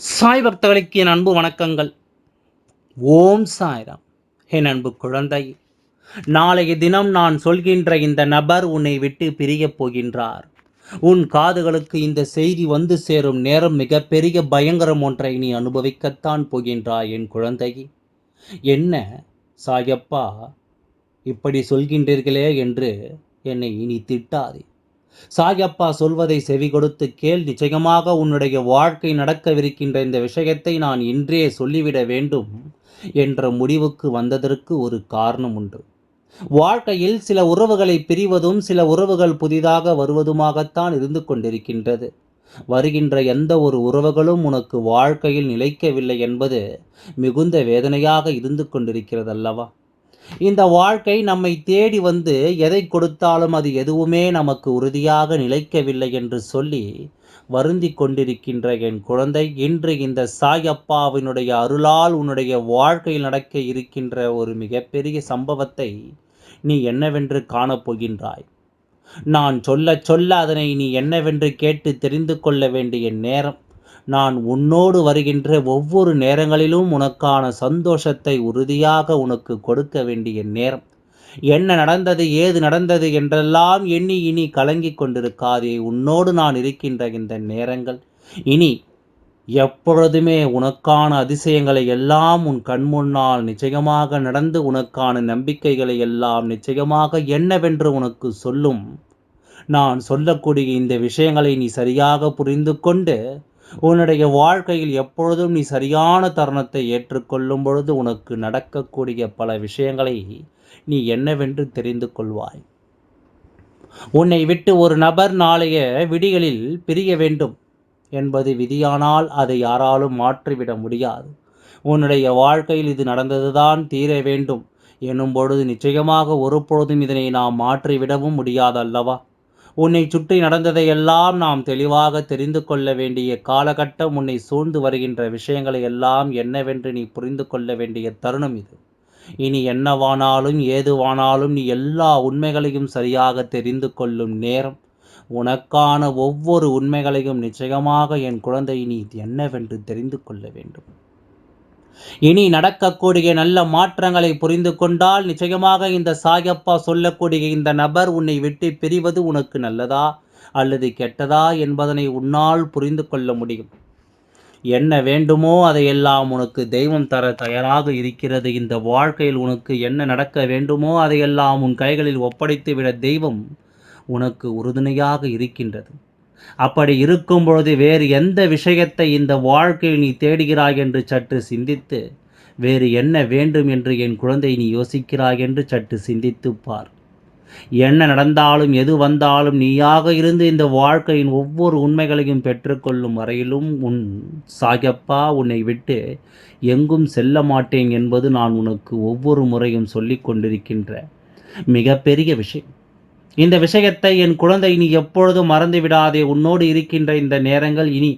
சாய் பக்தர்களுக்கு என் அன்பு வணக்கங்கள். ஓம் சாய்ராம். என் அன்பு குழந்தை நாளைய தினம் நான் சொல்கின்ற இந்த நபர் உன்னை விட்டு பிரியப் போகின்றார். உன் காதுகளுக்கு இந்த செய்தி வந்து சேரும் நேரம் மிகப்பெரிய பயங்கரம் ஒன்றை நீ அனுபவிக்கத்தான் போகின்றாய் என் குழந்தை. என்ன சாயப்பா இப்படி சொல்கின்றீர்களே என்று என்னை இனி திட்டாதே. சாயப்பா சொல்வதை செவி கொடுத்து கேள் நிச்சயமாக உன்னுடைய வாழ்க்கை நடக்கவிருக்கின்ற இந்த விஷயத்தை நான் இன்றே சொல்லிவிட வேண்டும் என்ற முடிவுக்கு வந்ததற்கு ஒரு காரணம் உண்டு. வாழ்க்கையில் சில உறவுகளை பிரிவதும் சில உறவுகள் புதிதாக வருவதுமாகத்தான் இருந்து கொண்டிருக்கின்றது. வருகின்ற எந்த ஒரு உறவுகளும் உனக்கு வாழ்க்கையில் நிலைக்கவில்லை என்பது மிகுந்த வேதனையாக இருந்து கொண்டிருக்கிறது அல்லவா இந்த வாழ்க்கை நம்மை தேடி வந்து எதை கொடுத்தாலும் அது எதுவுமே நமக்கு உறுதியாக நிலைக்கவில்லை என்று சொல்லி வருந்தி கொண்டிருக்கின்ற என் குழந்தை இன்று இந்த சாயப்பாவினுடைய அருளால் உன்னுடைய வாழ்க்கையில் நடக்க இருக்கின்ற ஒரு மிகப்பெரிய சம்பவத்தை நீ என்னவென்று காணப்போகின்றாய் நான் சொல்ல சொல்ல அதனை நீ என்னவென்று கேட்டு தெரிந்து கொள்ள வேண்டிய நேரம் நான் உன்னோடு வருகின்ற ஒவ்வொரு நேரங்களிலும் உனக்கான சந்தோஷத்தை உறுதியாக உனக்கு கொடுக்க வேண்டிய நேரம். என்ன நடந்தது ஏது நடந்தது என்றெல்லாம் எண்ணி இனி கலங்கிக் கொண்டிருக்காதே உன்னோடு நான் இருக்கின்ற இந்த நேரங்கள். இனி எப்பொழுதுமே உனக்கான அதிசயங்களை எல்லாம் உன் கண்முன்னால் நிச்சயமாக நடந்து உனக்கான நம்பிக்கைகளை எல்லாம் நிச்சயமாக என்னவென்று உனக்கு சொல்லும். நான் சொல்லக்கூடிய இந்த விஷயங்களை நீ சரியாக புரிந்து கொண்டு உன்னுடைய வாழ்க்கையில் எப்பொழுதும் நீ சரியான தருணத்தை ஏற்றுக்கொள்ளும் பொழுது உனக்கு நடக்கக்கூடிய பல விஷயங்களை நீ என்னவென்று தெரிந்து கொள்வாய். உன்னை விட்டு ஒரு நபர் நாளைய விடிகளில் பிரிய வேண்டும் என்பது விதியானால் அதை யாராலும் மாற்றிவிட முடியாது. உன்னுடைய வாழ்க்கையில் இது நடந்ததுதான் தீர வேண்டும். எனும் பொழுது நிச்சயமாக ஒருபொழுதும் இதனை நாம் மாற்றிவிடவும் முடியாது அல்லவா உன்னை சுற்றி நடந்ததையெல்லாம் நாம் தெளிவாக தெரிந்து கொள்ள வேண்டிய காலகட்டம் உன்னை சூழ்ந்து வருகின்ற விஷயங்களை எல்லாம் என்னவென்று நீ புரிந்து கொள்ள வேண்டிய தருணம் இது. இனி என்னவானாலும் ஏதுவானாலும் நீ எல்லா உண்மைகளையும் சரியாக தெரிந்து கொள்ளும் நேரம். உனக்கான ஒவ்வொரு உண்மைகளையும் நிச்சயமாக என் குழந்தை நீ என்னவென்று தெரிந்து கொள்ள வேண்டும். இனி நடக்கக்கூடிய நல்ல மாற்றங்களை புரிந்து கொண்டால் நிச்சயமாக இந்த சாயப்பா சொல்லக்கூடிய இந்த நபர் உன்னை விட்டு பிரிவது உனக்கு நல்லதா அல்லது கெட்டதா என்பதனை உன்னால் புரிந்து கொள்ள முடியும். என்ன வேண்டுமோ அதையெல்லாம் உனக்கு தெய்வம் தர தயாராக இருக்கிறது. இந்த வாழ்க்கையில் உனக்கு என்ன நடக்க வேண்டுமோ அதையெல்லாம் உன் கைகளில் ஒப்படைத்து விட தெய்வம் உனக்கு உறுதுணையாக இருக்கின்றது. அப்படி இருக்கும் பொழுது வேறு எந்த விஷயத்தை இந்த வாழ்க்கையில் நீ தேடுகிறாய் என்று சற்று சிந்தித்து வேறு என்ன வேண்டும் என்று என் குழந்தை நீ யோசிக்கிறாய் என்று சற்று சிந்தித்து பார். என்ன நடந்தாலும் எது வந்தாலும் நீயாக இருந்து இந்த வாழ்க்கையின் ஒவ்வொரு உண்மைகளையும் பெற்றுக்கொள்ளும் வரையிலும் உன் சாகப்பா உன்னை விட்டு எங்கும் செல்ல மாட்டேன் என்பது நான் உனக்கு ஒவ்வொரு முறையும் சொல்லிக் கொண்டிருக்கின்ற மிகப்பெரிய விஷயம். இந்த விஷயத்தை என் குழந்தை நீ எப்பொழுதும் மறந்து விடாதே. உன்னோடு இருக்கின்ற இந்த நேரங்கள் இனி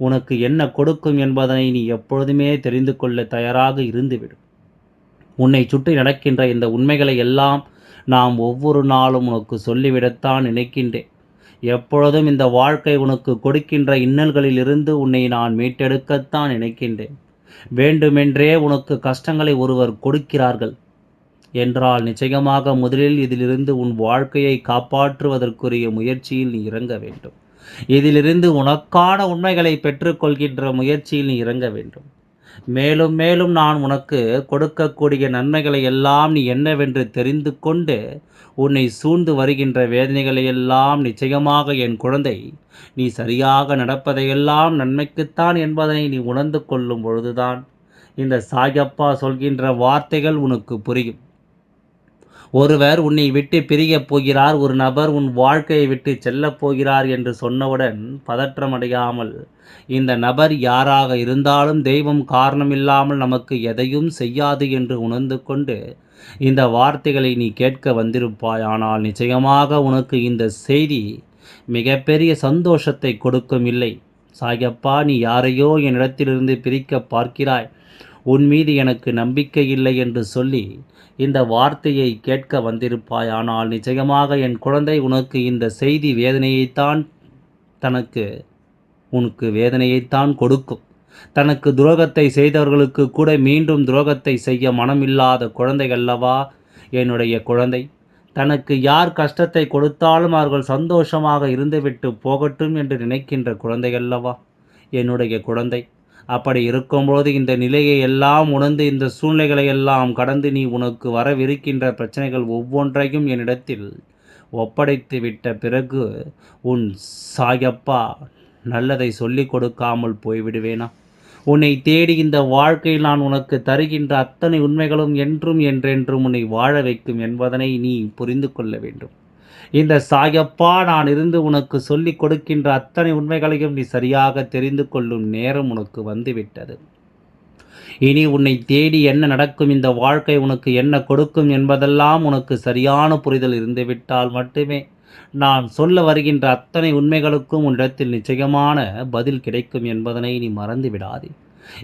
உனக்கு என்ன கொடுக்கும் என்பதனை நீ எப்பொழுதுமே தெரிந்து கொள்ள தயாராக இருந்துவிடும் உன்னை சுற்றி நடக்கின்ற இந்த உண்மைகளை எல்லாம் நாம் ஒவ்வொரு நாளும் உனக்கு சொல்லிவிடத்தான் நினைக்கின்றேன். எப்பொழுதும் இந்த வாழ்க்கை உனக்கு கொடுக்கின்ற இன்னல்களிலிருந்து உன்னை நான் மீட்டெடுக்கத்தான் நினைக்கின்றேன். வேண்டுமென்றே உனக்கு கஷ்டங்களை ஒருவர் கொடுக்கிறார்கள். என்றால் நிச்சயமாக முதலில் இதிலிருந்து உன் வாழ்க்கையை காப்பாற்றுவதற்குரிய முயற்சியில் நீ இறங்க வேண்டும். இதிலிருந்து உனக்கான உண்மைகளை பெற்றுக்கொள்கின்ற முயற்சியில் நீ இறங்க வேண்டும். மேலும் மேலும் நான் உனக்கு கொடுக்கக்கூடிய நன்மைகளை எல்லாம் நீ என்னவென்று தெரிந்து கொண்டு உன்னை சூழ்ந்து வருகின்ற வேதனைகளை எல்லாம் நிச்சயமாக என் குழந்தை நீ சரியாக நடப்பதையெல்லாம் நன்மைக்குத்தான் என்பதனை நீ உணர்ந்து கொள்ளும் பொழுதுதான் இந்த சாயப்பா சொல்கின்ற வார்த்தைகள் உனக்கு புரியும். ஒருவர் உன்னை விட்டு பிரியப் போகிறார் ஒரு நபர் உன் வாழ்க்கையை விட்டு செல்லப் போகிறார் என்று சொன்னவுடன் பதற்றமடையாமல் இந்த நபர் யாராக இருந்தாலும் தெய்வம் காரணமில்லாமல் நமக்கு எதையும் செய்யாது என்று உணர்ந்து கொண்டு இந்த வார்த்தைகளை நீ கேட்க வந்திருப்பாய். ஆனால் நிச்சயமாக உனக்கு இந்த செய்தி மிகப்பெரிய சந்தோஷத்தை கொடுக்கும் இல்லை. சாயப்பா நீ யாரையோ என்னிடத்திலிருந்து பிரிக்க பார்க்கிறாய். உன் மீது எனக்கு நம்பிக்கை இல்லை என்று சொல்லி இந்த வார்த்தையை கேட்க வந்திருப்பாய். ஆனால் நிச்சயமாக என் குழந்தை உனக்கு இந்த செய்தி வேதனையைத்தான் தனக்கு உனக்கு வேதனையைத்தான் கொடுக்கும். தனக்கு துரோகத்தை செய்தவர்களுக்கு கூட மீண்டும் துரோகத்தை செய்ய மனமில்லாத குழந்தை அல்லவா? என்னுடைய குழந்தை தனக்கு யார் கஷ்டத்தை கொடுத்தாலும் அவர்கள் சந்தோஷமாக இருந்துவிட்டு போகட்டும் என்று நினைக்கின்ற குழந்தை அல்லவா? என்னுடைய குழந்தை அப்படி இருக்கும்போது இந்த நிலையை எல்லாம் உணர்ந்து இந்த சூழ்நிலைகளை எல்லாம் கடந்து நீ உனக்கு வரவிருக்கின்ற பிரச்சனைகள் ஒவ்வொன்றையும் என்னிடத்தில் ஒப்படைத்து விட்ட பிறகு உன் சாயப்பா நல்லதை சொல்லிக் கொடுக்காமல் போய்விடுவேனா? உன்னை தேடி இந்த வாழ்க்கையில் நான் உனக்கு தருகின்ற அத்தனை உண்மைகளும் என்றும் என்றென்றும் உன்னை வாழ வைக்கும் என்பதனை நீ புரிந்து கொள்ள வேண்டும். இந்த சாயப்பா நான் இருந்து உனக்கு சொல்லிக் கொடுக்கின்ற அத்தனை உண்மைகளையும் நீ சரியாக தெரிந்து கொள்ளும் நேரம் உனக்கு வந்துவிட்டது. இனி உன்னை தேடி என்ன நடக்கும் இந்த வாழ்க்கை உனக்கு என்ன கொடுக்கும் என்பதெல்லாம் உனக்கு சரியான புரிதல் இருந்துவிட்டால் மட்டுமே நான் சொல்ல வருகின்ற அத்தனை உண்மைகளுக்கும் உன்னிடத்தில் நிச்சயமான பதில் கிடைக்கும் என்பதனை நீ மறந்து விடாதே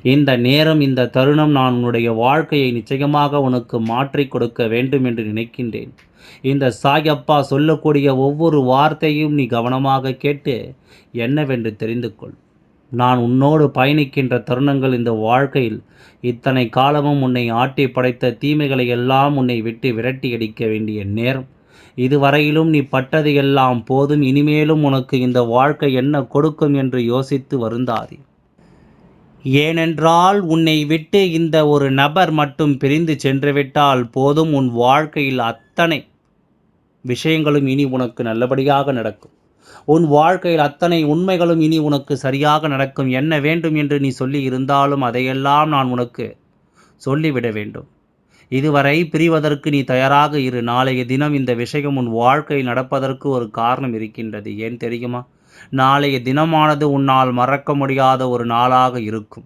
இந்த நேரம் இந்த தருணம் நான் உன்னுடைய வாழ்க்கையை நிச்சயமாக உனக்கு மாற்றி கொடுக்க வேண்டும் என்று நினைக்கின்றேன். இந்த சாயப்பா சொல்லக்கூடிய ஒவ்வொரு வார்த்தையும் நீ கவனமாக கேட்டு என்னவென்று தெரிந்து கொள். நான் உன்னோடு பயணிக்கின்ற தருணங்கள் இந்த வாழ்க்கையில் இத்தனை காலமும் உன்னை ஆட்டி படைத்த தீமைகளை எல்லாம் உன்னை விட்டு விரட்டி அடிக்க வேண்டிய நேரம். இதுவரையிலும் நீ பட்டது எல்லாம் போதும் இனிமேலும் உனக்கு இந்த வாழ்க்கை என்ன கொடுக்கும் என்று யோசித்து வருந்தாதே. ஏனென்றால் உன்னை விட்டு இந்த ஒரு நபர் மட்டும் பிரிந்து சென்றுவிட்டால் போதும் உன் வாழ்க்கையில் அத்தனை விஷயங்களும் இனி உனக்கு நல்லபடியாக நடக்கும். உன் வாழ்க்கையில் அத்தனை உண்மைகளும் இனி உனக்கு சரியாக நடக்கும். என்ன வேண்டும் என்று நீ சொல்லி இருந்தாலும் அதையெல்லாம் நான் உனக்கு சொல்லிவிட வேண்டும். இதுவரை பிரிவதற்கு நீ தயாராக இரு. நாளைய தினம் இந்த விஷயம் உன் வாழ்க்கையில் நடப்பதற்கு ஒரு காரணம் இருக்கின்றது. ஏன் தெரியுமா? நாளைய தினமானது உன்னால் மறக்க முடியாத ஒரு நாளாக இருக்கும்.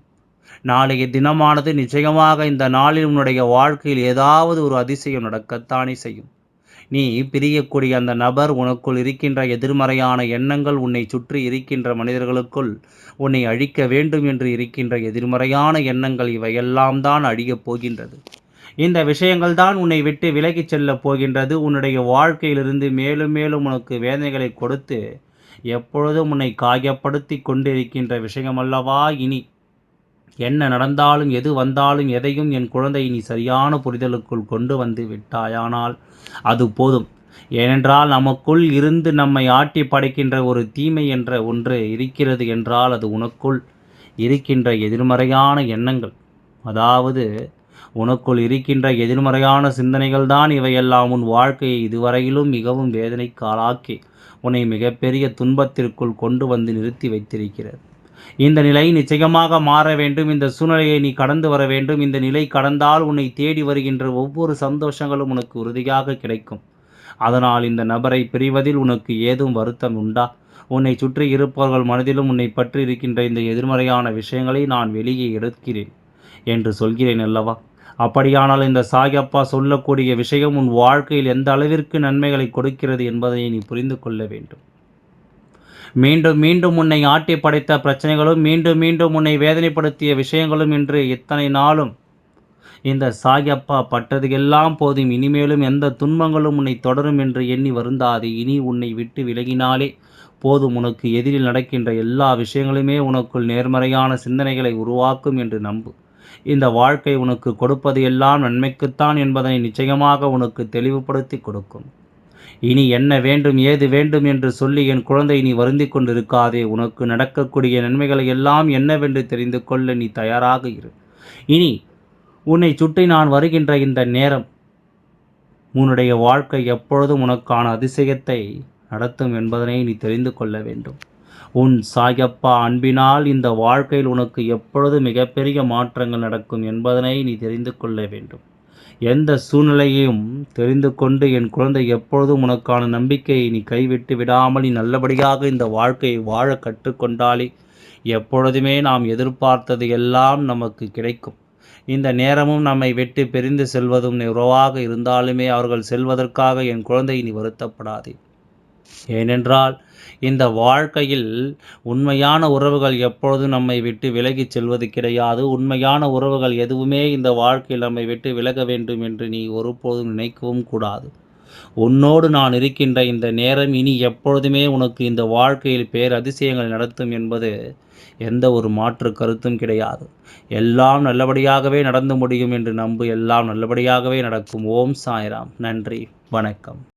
நாளைய தினமானது நிச்சயமாக இந்த நாளில் உன்னுடைய வாழ்க்கையில் ஏதாவது ஒரு அதிசயம் நடக்கத்தானே செய்யும். நீ பிரியக்கூடிய அந்த நபர் உனக்குள் இருக்கின்ற எதிர்மறையான எண்ணங்கள் உன்னை சுற்றி இருக்கின்ற மனிதர்களுக்குள் உன்னை அழிக்க வேண்டும் என்று இருக்கின்ற எதிர்மறையான எண்ணங்கள் இவையெல்லாம் தான் அழியப் போகின்றது. இந்த விஷயங்கள் தான் உன்னை விட்டு விலகிச் செல்லப் போகின்றது. உன்னுடைய வாழ்க்கையிலிருந்து மேலும் மேலும் உனக்கு வேதனைகளை கொடுத்து எப்பொழுதும் உன்னை காயப்படுத்தி கொண்டிருக்கின்ற விஷயமல்லவா இனி? என்ன நடந்தாலும் எது வந்தாலும் எதையும் என் குழந்தை நீ சரியான புரிதலுக்குள் கொண்டு வந்து விட்டாயானால் அது போதும். ஏனென்றால் நமக்குள் இருந்து நம்மை ஆட்டி படைக்கின்ற ஒரு தீமை என்ற ஒன்று இருக்கிறது என்றால் அது உனக்குள் இருக்கின்ற எதிர்மறையான எண்ணங்கள். அதாவது உனக்குள் இருக்கின்ற எதிர்மறையான சிந்தனைகள் தான் இவையெல்லாம். உன் வாழ்க்கையை இதுவரையிலும் மிகவும் வேதனைக்கு ஆளாக்கி உன்னை மிகப்பெரிய துன்பத்திற்குள் கொண்டு வந்து நிறுத்தி வைத்திருக்கிறது. இந்த நிலை நிச்சயமாக மாற வேண்டும். இந்த சூழ்நிலையை நீ கடந்து வர வேண்டும். இந்த நிலை கடந்தால் உன்னை தேடி வருகின்ற ஒவ்வொரு சந்தோஷங்களும் உனக்கு உறுதியாக கிடைக்கும். அதனால் இந்த நபரை பிரிவதில் உனக்கு ஏதும் வருத்தம் உண்டா? உன்னை சுற்றி இருப்பவர்கள் மனதிலும் உன்னை பற்றி இருக்கின்ற இந்த எதிர்மறையான விஷயங்களை நான் வெளியே எடுக்கிறேன் என்று சொல்கிறேன் அல்லவா? அப்படியானால் இந்த சாயப்பா சொல்லக்கூடிய விஷயம் உன் வாழ்க்கையில் எந்த அளவிற்கு நன்மைகளை கொடுக்கிறது என்பதை நீ புரிந்து கொள்ள வேண்டும். மீண்டும் மீண்டும் உன்னை ஆட்டி படைத்த பிரச்சனைகளும் மீண்டும் மீண்டும் உன்னை வேதனைப்படுத்திய விஷயங்களும் என்று இத்தனை நாளும். இந்த சாயப்பா பட்டது எல்லாம் போதும் இனிமேலும் எந்த துன்பங்களும் உன்னை தொடரும் என்று எண்ணி வருந்தாது. இனி உன்னை விட்டு விலகினாலே போதும் உனக்கு எதிரில் நடக்கின்ற எல்லா விஷயங்களுமே உனக்குள் நேர்மறையான சிந்தனைகளை உருவாக்கும் என்று நம்பு. இந்த வாழ்க்கை உனக்கு கொடுப்பது எல்லாம் நன்மைக்குத்தான் என்பதனை நிச்சயமாக உனக்கு தெளிவுபடுத்தி கொடுக்கும். இனி என்ன வேண்டும் ஏது வேண்டும் என்று சொல்லி என் குழந்தை நீ வருந்தி கொண்டிருக்காதே. உனக்கு நடக்கக்கூடிய நன்மைகளை எல்லாம் என்னவென்று தெரிந்து கொள்ள நீ தயாராக இரு. இனி உன்னை சுற்றி நான் வருகின்ற இந்த நேரம் உன்னுடைய வாழ்க்கை எப்பொழுதும் உனக்கான அதிசயத்தை நடத்தும் என்பதனை நீ தெரிந்து கொள்ள வேண்டும். உன் சாயப்பா அன்பினால் இந்த வாழ்க்கையில் உனக்கு எப்பொழுது மிகப்பெரிய மாற்றங்கள் நடக்கும் என்பதனை நீ தெரிந்து கொள்ள வேண்டும். எந்த சூழ்நிலையையும் தெரிந்து கொண்டு என் குழந்தை எப்பொழுதும் உனக்கான நம்பிக்கையை நீ கைவிட்டு விடாமல் நீ நல்லபடியாக இந்த வாழ்க்கையை வாழ கற்றுக்கொண்டாலே எப்பொழுதுமே நாம் எதிர்பார்த்தது எல்லாம் நமக்கு கிடைக்கும். இந்த நேரமும் நம்மை வெட்டி பிரிந்து செல்வதும் உறவாக இருந்தாலுமே அவர்கள் செல்வதற்காக என் குழந்தை நீ வருத்தப்படாதே. ஏனென்றால் இந்த வாழ்க்கையில் உண்மையான உறவுகள் எப்பொழுதும் நம்மை விட்டு விலகிச் செல்வது கிடையாது. உண்மையான உறவுகள் எதுவுமே இந்த வாழ்க்கையில் நம்மை விட்டு விலக வேண்டும் என்று நீ ஒருபோதும் நினைக்கவும் கூடாது. உன்னோடு நான் இருக்கின்ற இந்த நேரம் இனி எப்பொழுதுமே உனக்கு இந்த வாழ்க்கையில் பேர் அதிசயங்கள் நடத்தும் என்பது எந்த ஒரு மாற்று கருத்தும் கிடையாது. எல்லாம் நல்லபடியாகவே நடந்து முடியும் என்று நம்பு. எல்லாம் நல்லபடியாகவே நடக்கும். ஓம் சாய்ராம். நன்றி. வணக்கம்.